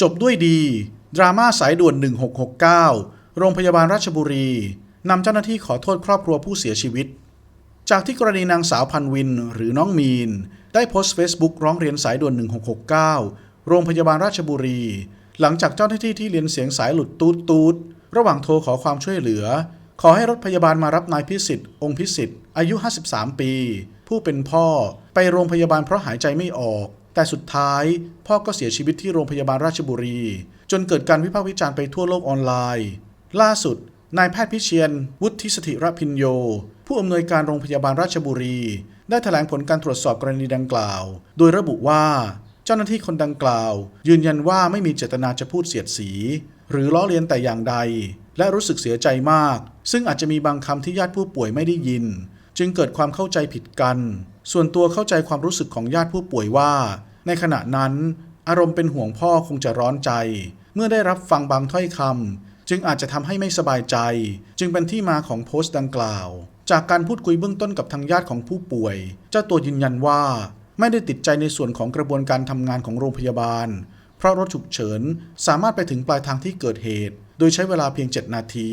จบด้วยดี ดราม่าสายด่วน 1669 โรงพยาบาลราชบุรีนำเจ้าหน้าที่ขอโทษครอบครัวผู้เสียชีวิต จากที่กรณีนางสาวพันวินหรือน้องมีน ได้โพสต์ Facebook ร้องเรียนสายด่วน 1669 โรงพยาบาลราชบุรี หลังจากเจ้าหน้าที่ที่เรียนเสียงสายหลุดตูดตูดระหว่างโทรขอความช่วยเหลือ ขอให้รถพยาบาลมารับนายพิสิทธิ์ องค์พิสิทธิ์ อายุ 53 ปี ผู้เป็นพ่อไปโรงพยาบาลเพราะหายใจไม่ออก แต่สุดท้ายพ่อก็เสียชีวิตที่โรงพยาบาลราชบุรี จนเกิดการวิพากษ์วิจารณ์ไปทั่วโลกออนไลน์ ล่าสุด นายแพทย์พิเชียน วุฒิสถิรพินโย ผู้อำนวยการโรงพยาบาลราชบุรี ได้แถลงผลการตรวจสอบกรณีดังกล่าว โดยระบุว่า เจ้าหน้าที่คนดังกล่าว ยืนยันว่าไม่มีเจตนาจะพูดเสียดสี หรือล้อเลียนแต่อย่างใด และรู้สึกเสียใจมาก ซึ่งอาจจะมีบางคำที่ญาติผู้ป่วยไม่ได้ยิน จึงเกิดความเข้าใจผิดกันส่วนตัวเข้าใจความรู้สึกของญาติผู้ป่วยว่า ในขณะนั้น อารมณ์เป็นห่วงพ่อคงจะร้อนใจ เมื่อได้รับฟังบางถ้อยคำจึงอาจจะทำให้ไม่สบายใจ จึงเป็นที่มาของโพสต์ดังกล่าว จากการพูดคุยเบื้องต้นกับทางญาติของผู้ป่วย เจ้าตัวยืนยันว่าไม่ได้ติดใจในส่วนของกระบวนการทำงานของโรงพยาบาล เพราะรถฉุกเฉินสามารถไปถึงปลายทางที่เกิดเหตุ โดยใช้เวลาเพียง 7 นาที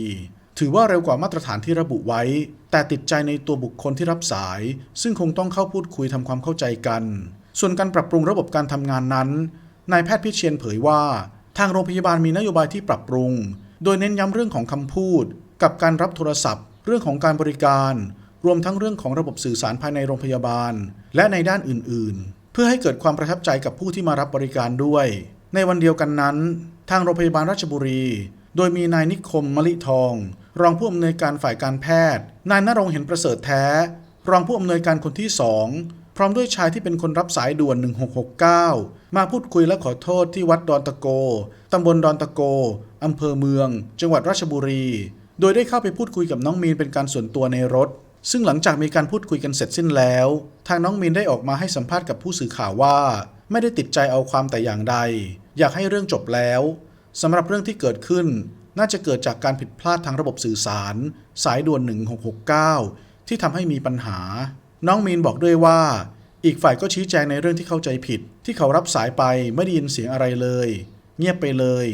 ถือว่าเร็วกว่ามาตรฐานที่ระบุไว้ แต่ติดใจในตัวบุคคลที่รับสาย ซึ่งคงต้องเข้าพูดคุยทำความเข้าใจกัน ส่วนการปรับปรุงระบบการทำงานนั้น นายแพทย์พิเชียนเผยว่า ทางโรงพยาบาลมีนโยบายที่ปรับปรุง โดยเน้นย้ำเรื่องของคำพูด กับการรับโทรศัพท์ เรื่องของการบริการ รวมทั้งเรื่องของระบบสื่อสารภายในโรงพยาบาล และในด้านอื่น ๆ เพื่อให้เกิดความประทับใจกับผู้ที่มารับบริการด้วย ในวันเดียวกันนั้น ทางโรงพยาบาลราชบุรี โดยมีนายนิคมมะลิทอง รองผู้อำนวยการฝ่ายการแพทย์ นายนรงค์เห็นประเสริฐแท้ รองผู้อำนวยการคนที่สอง พร้อมด้วยชายที่เป็นคนรับสายด่วน 1669 มาพูดคุยและขอโทษที่วัดดอนตะโก ตำบลดอนตะโก อำเภอเมือง จังหวัดราชบุรี โดยได้เข้าไปพูดคุยกับน้องมีนเป็นการส่วนตัวในรถ ซึ่งหลังจากมีการพูดคุยกันเสร็จสิ้นแล้ว ทางน้องมีนได้ออกมาให้สัมภาษณ์กับผู้สื่อข่าวว่า ไม่ได้ติดใจเอาความแต่อย่างใด อยากให้เรื่องจบแล้วสำหรับเรื่องที่เกิดขึ้น น่าจะเกิดจากการผิดพลาดทางระบบสื่อสาร สายด่วน 1669 ที่ทำให้มีปัญหา น้องมีนบอกด้วยว่า อีกฝ่ายก็ชี้แจงในเรื่องที่เข้าใจผิด ที่เขารับสายไปไม่ได้ยินเสียงอะไรเลย เงียบไปเลย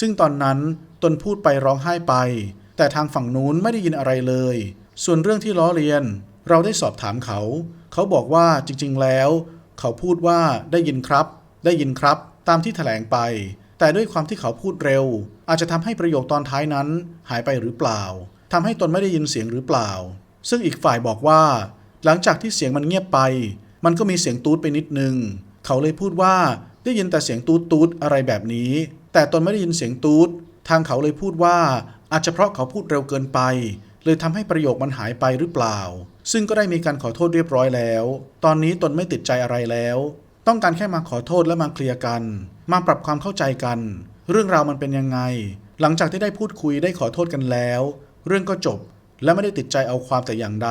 ซึ่งตอนนั้นตนพูดไปร้องไห้ไป แต่ทางฝั่งนู้นไม่ได้ยินอะไรเลย ส่วนเรื่องที่ล้อเลียน เราได้สอบถามเขา เขาบอกว่าจริงๆแล้ว เขาพูดว่าได้ยินครับ ได้ยินครับ ตามที่แถลงไป แต่ด้วยความที่เขาพูดเร็ว อาจจะทำให้ประโยคตอนท้ายนั้น หายไปหรือเปล่าทำให้ตนไม่ได้ยินเสียงหรือเปล่า ซึ่งอีกฝ่ายบอกว่า หลังจากที่เสียงมันเงียบไป มันก็มีเสียงตูดไปนิดนึง เขาเลยพูดว่าได้ยินแต่เสียงตูดตูดอะไรแบบนี้ แต่ตนไม่ได้ยินเสียงตูดทางเขาเลยพูดว่าอาจจะเพราะเขาพูดเร็วเกินไป เลยทำให้ประโยคมันหายไปหรือเปล่า ซึ่งก็ได้มีการขอโทษเรียบร้อยแล้ว ตอนนี้ตนไม่ติดใจอะไรแล้ว ต้องการแค่มาขอโทษและมาเคลียร์กัน มาปรับความเข้าใจกัน เรื่องราวมันเป็นยังไง หลังจากที่ได้พูดคุยได้ขอโทษกันแล้ว เรื่องก็จบ และไม่ได้ติดใจเอาความแต่อย่างใด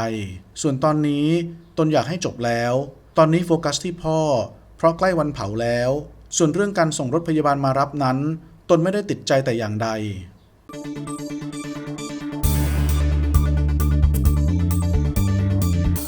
ส่วนตอนนี้ตนอยากให้จบแล้ว ตอนนี้โฟกัสที่พ่อ เพราะใกล้วันเผาแล้ว ส่วนเรื่องการส่งรถพยาบาลมารับนั้น ตนไม่ได้ติดใจแต่อย่างใด